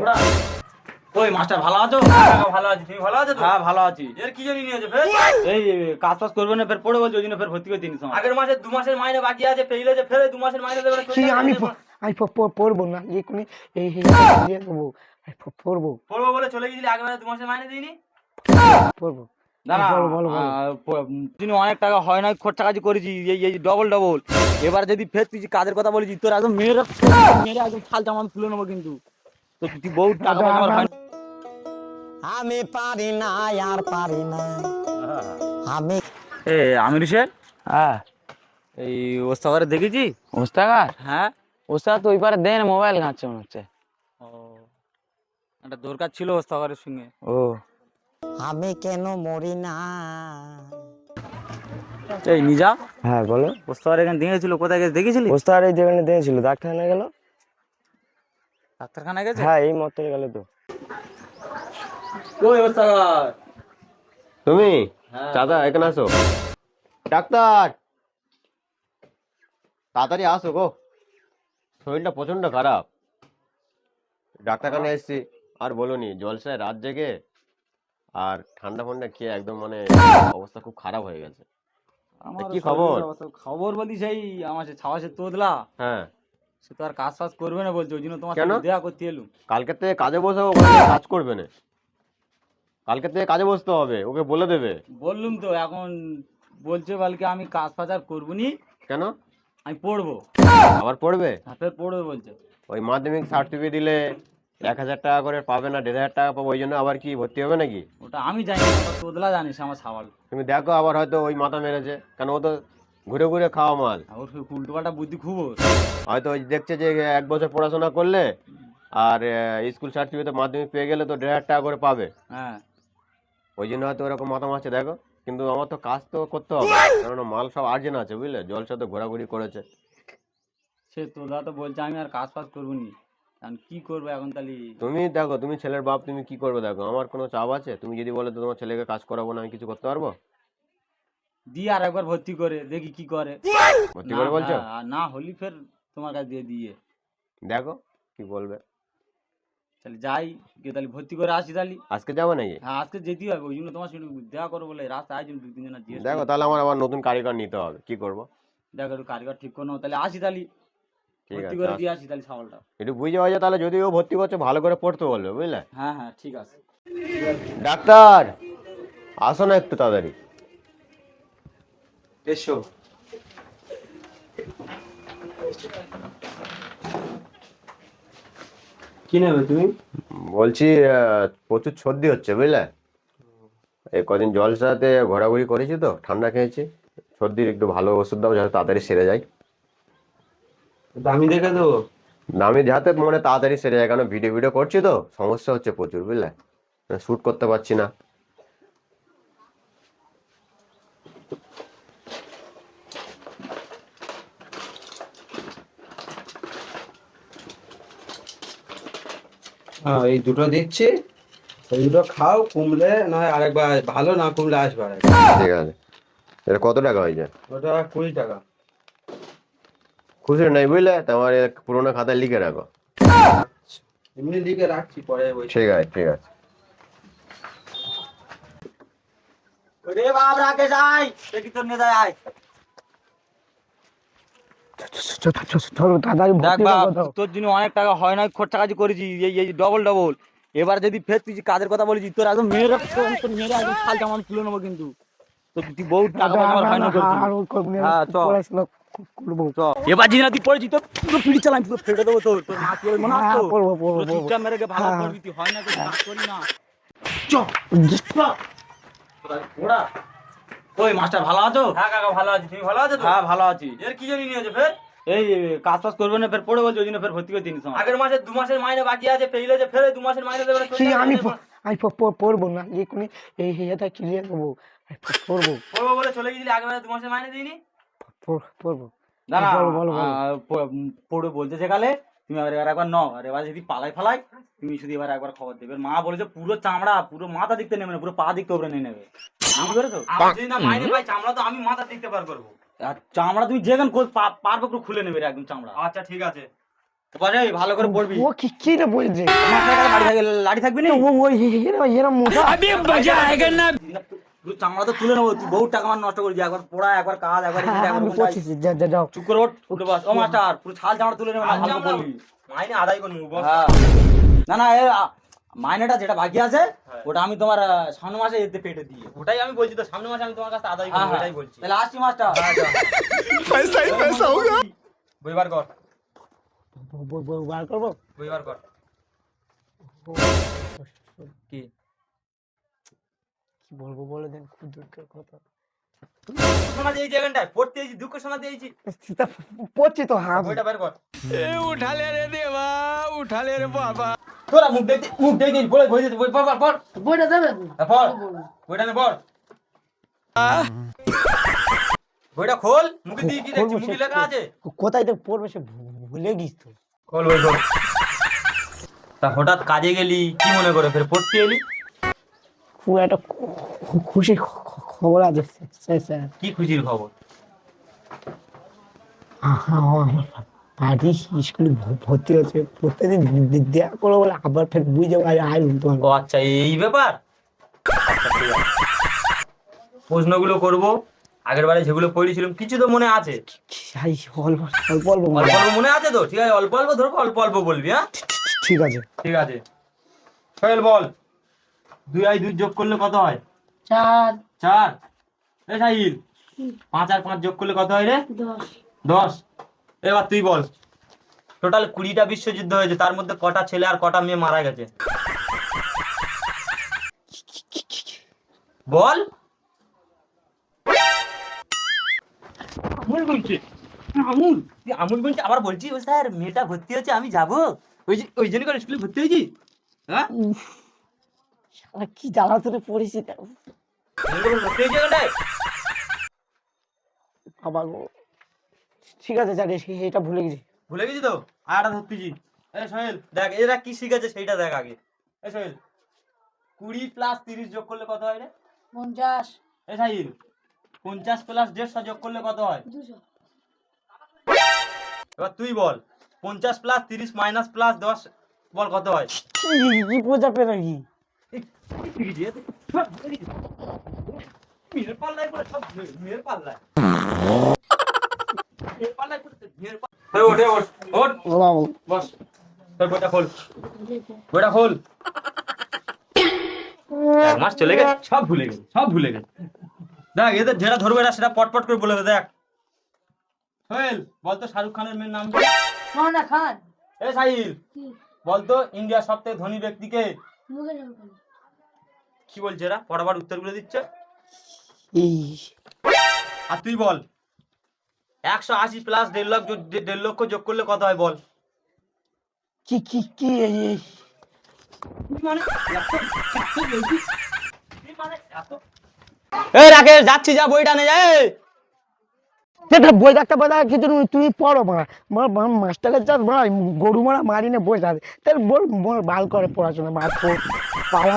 ওরা ওই মাস্টার ভালো আছো ভালো আছি তুমি ভালো আছো হ্যাঁ ভালো আছি এর কি জানি নিয়েছে ফের এই কাজ টাজ করবে না ফের পড়ে বলছে ওই জন্য ফের ভর্তি করে দিন আগের মাসে দু মাসের মাইনে বাকি আছে ফেইলেছে ফের দু মাসের মাইনে দেবে আমি পড়ব না যে কোনো এই এই ইয়ে দেবো পড়ব পড়ব বলে চলে গেছিলি আগের মাসে দু মাসের মাইনে দিইনি পড়ব তিনি অনেক টাকা হয় না খরচা কাজ করেছি এই এই ডবল ডবল এবার যদি ফের তুই কাজের কথা বলেছি তোর একদম মেয়েরা মেয়েরা একদম ফাল জামা তুলে নেব কিন্তু। তো তুই বহু টাকা হয়। আমি পারি না আর পারি না আমি এ আমির হোসেন? হ্যাঁ। এই ওস্তাগারে দেখেছি? ওস্তাগার হ্যাঁ। ওস্তাদ তো ওই পারে দেন মোবাইল ঘাঁটছে মনে হচ্ছে। ও একটা দরকার ছিল ওস্তাগারের সঙ্গে। ও। আমি কেন মরি না? এই নিজা? হ্যাঁ বলো। এখানে দেখেছিল কোথায় গেছে? দেখেছিলি? এই যেখানে দিয়েছিল ডাক্তারখানা গেল। ডাক্তারখানায় গেছে? হ্যাঁ এই মত গেল তো। ওস্তাগার তুমি? হ্যাঁ। দাদা এখানে আসো। ডাক্তার! তাড়াতাড়ি আসো গো। শরীরটা প্রচণ্ড খারাপ। ডাক্তারখানে এসেছি আর বলুনি জলসায় রাত জেগে আর ঠান্ডা ফান্ডা খেয়ে একদম মানে অবস্থা খুব খারাপ হয়ে গেছে। কি খবর? খবর বলি সেই আমার সে ছাওয়া সে তোদলা। হ্যাঁ। সে তো আর কাজ ফাজ করবে না বলছে ওই জন্য তোমার কেন? দেখা করতে এলুম। কালকে থেকে কাজে বসে কাজ করবে না। কালকে থেকে কাজে বসতে হবে ওকে বলে দেবে। বললুম তো এখন বলছে বলকে আমি কাজ ফাজ আর করব নি কেন? আমি পড়ব। আবার পড়বে? হাফের পড়বে বলছে। ওই মাধ্যমিক সার্টিফিকেট দিলে এক হাজার টাকা করে পাবে না দেড় হাজার টাকা পাবো ওই জন্য আবার কি ভর্তি হবে নাকি? ওটা আমি জানি তোদলা জানিস আমার সাওয়াল। তুমি দেখো আবার হয়তো ওই মাথা মেরেছে কেন ও তো ঘুরে ঘুরে খাওয়া মাল। আর ওর উল্টো পাল্টা বুদ্ধি খুব হয়তো ওই দেখছে যে এক বছর পড়াশোনা করলে আর স্কুল সার্টিফিকেট মাধ্যমিক পেয়ে গেলে তো দেড় হাজার টাকা করে পাবে। হ্যাঁ। ওই জন্য হয়তো ওরকম মাথা মারছে দেখো। কিন্তু আমার তো কাজ তো করতে হবে কারণ মাল সব আর্জেন্ট আছে বুঝলে? জলসা তো ঘোরাঘুরি করেছে। সে তোদলা তো বলছে আমি আর কাজ ফাজ করব নি। এখন কি করব এখন তাহলে? তুমি দেখো তুমি ছেলের বাপ তুমি কি করবে দেখো? আমার কোনো চাপ আছে? তুমি যদি বলো তো তোমার ছেলেকে কাজ করাবো না আমি কিছু করতে পারব? দিয়ে আর একবার ভর্তি করে দেখি কি করে। ভর্তি করে বলছো? না হলি ফের তোমার কাছে দিয়ে দিয়ে। দেখো কি বলবে। তাহলে যাই গিয়ে তাহলে ভর্তি করে আসি তাহলে। আজকে যাব নাকি? হ্যাঁ আজকে যেতেই হবে ওই জন্য তোমার সঙ্গে দেখা করব বলে রাস্তায় আজ দু তিন জিজ্ঞেস দেখো তাহলে আমার আবার নতুন কারিগর নিতে হবে কি করব? দেখো একটু কারিগর ঠিক করে তাহলে আসি তাহলে। ভর্তি আছে। করে দিয়ে আসি তাহলে ছাগলটা। একটু বুঝে যায় তাহলে যদি ও ভর্তি করছে ভালো করে পড়তে বলবে বুঝলে? হ্যাঁ হ্যাঁ ঠিক আছে। ডাক্তার আসো না একটু তাড়াতাড়ি। এসো। কি নেবে তুমি? বলছি প্রচুর সর্দি হচ্ছে বুঝলে? এই কদিন জলসাতে ঘোরাঘুরি করেছি তো ঠান্ডা খেয়েছি। সর্দির একটু ভালো ওষুধ দাও যাতে তাড়াতাড়ি সেরে যায়। দামি দেখে দেবো। আমি যাতে মানে তাড়াতাড়ি সেরে যায় কারণ ভিডিও ভিডিও করছি তো সমস্যা হচ্ছে প্রচুর বুঝলে? শ্যুট করতে পারছি না। হ্যাঁ এই দুটো দিচ্ছি। এই দুটো খাও কমলে নয় আরেকবার ভালো না কমলে আসবে ঠিক আছে। এটা কত টাকা হয়েছে? ওটা কুড়ি টাকা। খুশি নাই বুঝলে? তোমার পুরোনো খাতায় লিখে রাখো। এমনি লিখে রাখছি পরে ওই ঠিক আছে ঠিক আছে। রে বাপ রাকেশ আয়। দেখি তোর নেতা আয়। চলো। তোর জন্য অনেক টাকা হয় না খরচা কাজ করেছি এই এই ডবল ডবল এবার যদি ফের তুই কাজের কথা বলেছি তোর একদম মেয়েরা তোর মেয়েরা একদম ফাল জামা তুলে নেব কিন্তু। তো তুই বহু টাকা হয় না ওর হ্যাঁ, চ। এবার যদি না তুই পড়েছি তো পুরো পিড়ি চালাই পুরো ফেটে দেবো তোর তোর মা কি ওই মনে হ্যাঁ, পড়ব, পড়ব, পড়ব। চুপচাপ মেরে গিয়ে ভালো হ্যাঁ। করবি তুই হয় না তুই কাজ করি না। চ ওই মাস্টার ভালো আছো? হ্যাঁ কাকা ভালো আছি। তুমি ভালো আছো তো? হ্যাঁ ভালো আছি। এর কি জানি নিয়েছে ফের? এই কাজ করবে না ফের পড়ে বলছে ওই জন্য ফের ভর্তি করে দিন সময় আগের মাসে দু মাসের মাইনে বাকি আছে ফেইলেছে ফের এই দু মাসের মাইনে দেবে যাবে। আমি আমি পড়ব না যে কোনো এই ইয়েটা ক্লিয়ার করব পড়ব। পড়ব বলে চলে গেছিলি আগের মাসে দু মাসের মাইনে দিইনি? পড়ব দাঁড়া বলো, বলো, বলো। আহ, প- উম, পড়ে বলতে শেখালে তুমি আবার এবার একবার নাও আর এবার যদি পালাই ফালাই তুমি শুধু এবার একবার খবর দেবে মা বলেছে পুরো চামড়া পুরো মাথা দেখতে নেবে না পুরো পা দেখতে উপরে নিয়ে নেবে বুঝতে পেরেছ আমার যদি না মাইনে পাই চামড়া তো আমি মাথা দেখতে পার করব আর চামড়া তুমি যেখানে পারবে পুরো খুলে নেবে রে একদম চামড়া আচ্ছা ঠিক আছে ভালো করে পড়বি ও কি বলছে লাড়ি থাকবি না ও ওই এরা এরা মোটা পুরো চামড়া তো তুলে নেব তুই বহু টাকা আমার নষ্ট করেছিস একবার পড়া একবার কাজ একবার চুপ করে ওঠ উঠে বস ও মাস্টার পুরো ছাল চামড়া তুলে নেবে আচ্ছা, মাইনে আদায় করে নেব হ্যাঁ না না এ মাইনেটা যেটা বাকি আছে ওটা আমি তোমার সামনে মাসে এতে পেটে দিয়ে ওটাই আমি বলছি তো সামনের মাসে আমি তোমার কাছে আদায় হ্যাঁ, করব হ্যাঁ। বলছি তাহলে আসছি মাস্টার বই বার কর ব- ব- ব- বার করব বই বার কর কি কি বলব? বলে দেন খুব দুঃখের কথা। শোনা দিয়েছি এখানটায় পড়তে দিয়েছি দুঃখ শোনা দিয়েছি। তা পড়ছি তো হ্যাঁ। বইটা বের কর। উঠালে রে বাবা। তোরা মুখ দেখতে মুখ দেখতে বলে বই দিতে বই পড় পড় পড়। বইটা দেবেন পড়। বইটা নে পড়। বইটা খোল মুখে দিয়ে কি দেখছিস মুখে লেখা আছে? কোথায় তো পড়বে সে ভুলে গিস তো। খোল বই খোল। তা হঠাৎ কাজে গেলি কি মনে করে ফের পড়তে এলি? খুব একটা খুশি খবর আছে স্যার কি খুশির খবর? পার্টি স্কুলে ভর্তি হচ্ছে প্রত্যেকদিন দেয়া করো বলে আবার ফের বুঝে আইলুম তোমার ও আচ্ছা এই ব্যাপার? আছে। প্রশ্নগুলো করব। আগের বারে যেগুলো পড়েছিলাম কিছু তো মনে আছে? অল্প অল্প অল্প মনে অল্প অল্প মনে আছে তো? ঠিক আছে অল্প অল্প ধরবো অল্প অল্প বলবি হ্যাঁ? ঠিক আছে। ঠিক আছে। সোহেল বল। দুই আই দুই যোগ করলে কত হয়? চার। চার। এ সাহিল পাঁচ আর পাঁচ যোগ করলে কত হয় রে? দশ। দশ। এবার তুই বল টোটাল কুড়িটা বিশ্বযুদ্ধ হয়েছে তার মধ্যে কটা ছেলে আর কটা মেয়ে মারা গেছে? বল। আমুল বলছে। আমুল। তুই আমুল বলছে আবার বলছি ও স্যার মেয়েটা ভর্তি হচ্ছে আমি যাব। ওই যে ওই জন্য করে স্কুলে ভর্তি হয়েছি হ্যাঁ? শালা কি জ্বালা তোরে পড়েছি তা। ওই জন্য করে ভর্তি হয়েছি ওখানটায়? আবার ও- ঠিক আছে স্যার এ- এটা ভুলে গেছি। ভুলে গেছি তো? আটা ধরতেছি এ সোহেল দেখ এরা কি শিখেছে সেইটা দেখ আগে। এ সোহেল কুড়ি প্লাস তিরিশ যোগ করলে কত হয় রে? পঞ্চাশ। এ সাহিল পঞ্চাশ প্লাস দেড়শো যোগ করলে কত হয়? এবার তুই বল পঞ্চাশ প্লাস তিরিশ মাইনাস প্লাস দশ বল কত হয়? কি- কি বোঝা পেরে কি মেয়ের পাল্লায় পড়ে সব মেয়ের পাল্লায় মেয়ের পাল্লায় পড়ে মেয়ের পাল্লায় ওঠ ওঠ ওঠ ও বাবু বস তোর বইটা খোল বইটা খোল এক মাস চলে গেছে সব ভুলে গেছে সব ভুলে গেছে দেখ এদের যেটা ধরবে না সেটা পটপট করে বলে দেখ সোহেল বলতো শাহরুখ খানের মেয়ের নাম কি? খান এ সাহিল বলতো ইন্ডিয়ার সব থেকে ধনী ব্যক্তিকে কি বলছে এরা? পড়াবার উত্তরগুলো দিচ্ছে? আর তুই বল একশো আশি প্লাস দেড় লক্ষ দেড় লক্ষ যোগ করলে কত হয় বল? কি কি কি মানে এই রাকেশ যাচ্ছি যা বইটা নিয়ে যায় সেটা বই থাকতে পারে কিছু তুমি পড়ো মা। মাস্টারের চাষ মারা গরু মারা মারি না বই থাকে তাহলে বল বল করে পড়াশোনা মার পাওয়া